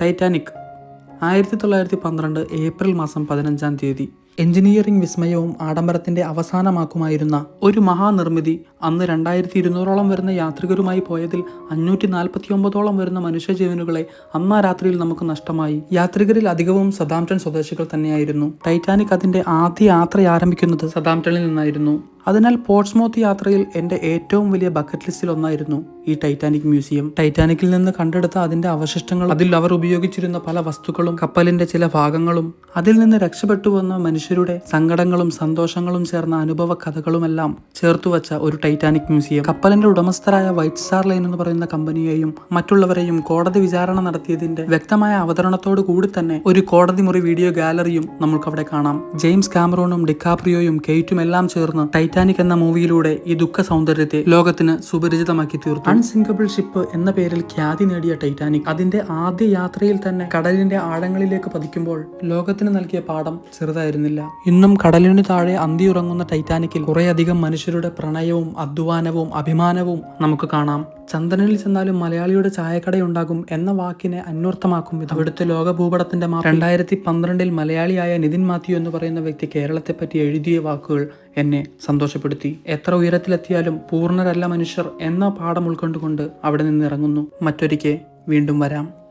Titanic ആയിരത്തി തൊള്ളായിരത്തി പന്ത്രണ്ട് ഏപ്രിൽ മാസം പതിനഞ്ചാം തീയതി. എഞ്ചിനീയറിംഗ് വിസ്മയവും ആഡംബരത്തിന്റെ അവസാനമാക്കുമായിരുന്ന ഒരു മഹാനിർമ്മിതി അന്ന് രണ്ടായിരത്തി ഇരുന്നൂറോളം വരുന്ന യാത്രികരുമായി പോയതിൽ അഞ്ഞൂറ്റി നാൽപ്പത്തി ഒമ്പതോളം വരുന്ന മനുഷ്യജീവനുകളെ അന്നാ രാത്രിയിൽ നമുക്ക് നഷ്ടമായി. യാത്രികരിൽ അധികവും സദാംറ്റൺ സ്വദേശികൾ തന്നെയായിരുന്നു. ടൈറ്റാനിക് അതിന്റെ ആദ്യ യാത്ര ആരംഭിക്കുന്നത് സദാംറ്റണിൽ നിന്നായിരുന്നു. അതിനാൽ പോർട്സ്മോത്ത് യാത്രയിൽ എന്റെ ഏറ്റവും വലിയ ബക്കറ്റ് ലിസ്റ്റിൽ ഒന്നായിരുന്നു ഈ ടൈറ്റാനിക് മ്യൂസിയം. ടൈറ്റാനിക്കിൽ നിന്ന് കണ്ടെടുത്ത അതിന്റെ അവശിഷ്ടങ്ങൾ അതിൽ അവർ ഉപയോഗിച്ചിരുന്ന പല വസ്തുക്കളും കപ്പലിന്റെ ചില ഭാഗങ്ങളും അതിൽ നിന്ന് രക്ഷപ്പെട്ടു വന്ന മനുഷ്യരുടെ സങ്കടങ്ങളും സന്തോഷങ്ങളും ചേർന്ന അനുഭവ കഥകളുമെല്ലാം ചേർത്തുവച്ച ഒരു ടൈറ്റാനിക് മ്യൂസിയം. കപ്പലിന്റെ ഉടമസ്ഥരായ വൈറ്റ് സ്റ്റാർ ലൈൻ എന്ന് പറയുന്ന കമ്പനിയെയും മറ്റുള്ളവരെയും കോടതി വിചാരണ നടത്തിയതിന്റെ വ്യക്തമായ അവതരണത്തോടു കൂടി തന്നെ ഒരു കോടതി മുറി വീഡിയോ ഗാലറിയും നമുക്ക് അവിടെ കാണാം. ജെയിംസ് കാമറോണും ഡിക്കാപ്രിയോയും കെയ്റ്റും എല്ലാം ചേർന്ന് ടൈറ്റാനിക് എന്ന മൂവിയിലൂടെ ഈ ദുഃഖ സൗന്ദര്യത്തെ ലോകത്തിന് സുപരിചിതമാക്കി തീർത്തു. അൺസിങ്കബിൾ ഷിപ്പ് എന്ന പേരിൽ ഖ്യാതി നേടിയ ടൈറ്റാനിക് അതിന്റെ ആദ്യ യാത്രയിൽ തന്നെ കടലിന്റെ ആഴങ്ങളിലേക്ക് പതിക്കുമ്പോൾ ലോകത്തിന് നൽകിയ പാഠം ചെറുതായിരുന്നില്ല. ഇന്നും കടലിനു താഴെ അന്തിയുറങ്ങുന്ന ടൈറ്റാനിക്കിൽ കുറേയധികം മനുഷ്യരുടെ പ്രണയവും അധ്വാനവും അഭിമാനവും നമുക്ക് കാണാം. ചന്ദ്രനിൽ ചെന്നാലും മലയാളിയുടെ ചായക്കടയുണ്ടാകും എന്ന വാക്കിനെ അന്വർത്ഥമാക്കും വിധം. അവിടുത്തെ ലോക ഭൂപടത്തിന്റെ മാപ്പ്. രണ്ടായിരത്തി പന്ത്രണ്ടിൽ മലയാളിയായ നിതിൻ മാത്യു എന്ന് പറയുന്ന വ്യക്തി കേരളത്തെ പറ്റി എഴുതിയ വാക്കുകൾ എന്നെ സന്തോഷപ്പെടുത്തി. എത്ര ഉയരത്തിലെത്തിയാലും പൂർണരല്ല മനുഷ്യർ എന്ന പാഠം ഉൾക്കൊണ്ടുകൊണ്ട് അവിടെ നിന്ന് ഇറങ്ങുന്നു മറ്റൊരിക്കെ വീണ്ടും വരാം.